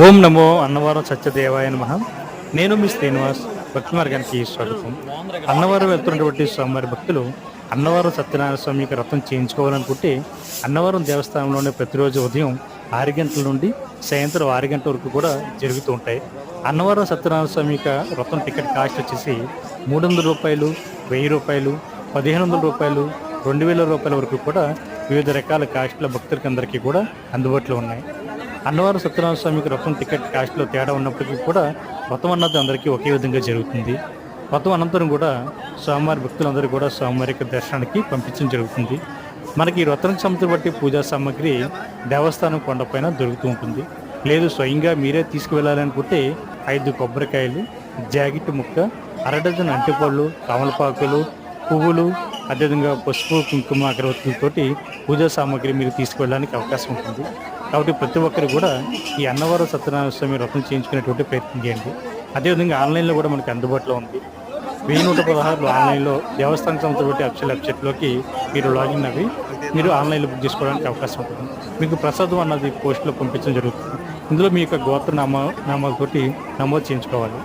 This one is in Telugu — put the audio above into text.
ఓం నమో అన్నవరం సత్యదేవాయ నమ. నేను మీ శ్రీనివాస్ భక్తి మార్గానికి స్వాగతం. అన్నవరం వెళ్తున్నటువంటి స్వామివారి భక్తులు అన్నవరం సత్యనారాయణ స్వామి యొక్క రథం చేయించుకోవాలనుకుంటే అన్నవరం దేవస్థానంలోనే ప్రతిరోజు ఉదయం ఆరు గంటల నుండి సాయంత్రం ఆరు గంటల వరకు కూడా జరుగుతూ ఉంటాయి. అన్నవరం సత్యనారాయణ స్వామి యొక్క రథం టికెట్ కాస్ట్ వచ్చేసి మూడు వందల రూపాయలు వెయ్యి రూపాయలు పదిహేను వందల రూపాయలు రెండు వేల రూపాయల వరకు కూడా వివిధ రకాల కాస్ట్ల భక్తులకి అందరికీ కూడా అందుబాటులో ఉన్నాయి. అన్నవరం సత్యనారాయణ స్వామికి రథం టికెట్ కాస్ట్లో తేడా ఉన్నప్పటికీ కూడా రథం అన్నది అందరికీ ఒకే విధంగా జరుగుతుంది. రథం అనంతరం కూడా స్వామివారి భక్తులందరూ కూడా స్వామివారి యొక్క దర్శనానికి పంపించడం జరుగుతుంది. మనకి ఈ రథం సంబంధించి బట్టి పూజా సామాగ్రి దేవస్థానం కొండపైన దొరుకుతూ ఉంటుంది. లేదు స్వయంగా మీరే తీసుకువెళ్ళాలనుకుంటే ఐదు కొబ్బరికాయలు జాకెట్ ముక్క అర డజన్ అంటిపళ్ళు కమలపాకులు పువ్వులు అదేవిధంగా పసుపు కుంకుమ అగరవత్తులతోటి పూజా సామాగ్రి మీరు తీసుకువెళ్ళడానికి అవకాశం ఉంటుంది. కాబట్టి ప్రతి ఒక్కరు కూడా ఈ అన్నవరం సత్యనారాయణ స్వామి వ్రతం చేయించుకునేటువంటి ప్రయత్నం చేయండి. అదేవిధంగా ఆన్లైన్లో కూడా మనకి అందుబాటులో ఉంది. వెయ్యి నూట పదహారులో ఆన్లైన్లో దేవస్థానం సంబంధించిన అప్సెల్ వెబ్సైట్లోకి మీరు లాగిన్ అవి మీరు ఆన్లైన్లో బుక్ చేసుకోవడానికి అవకాశం ఉంటుంది. మీకు ప్రసాదం అన్నది పోస్ట్లో పంపించడం జరుగుతుంది. ఇందులో మీ యొక్క గోత్ర నామా నామాలతోటి నమోదు చేయించుకోవాలి.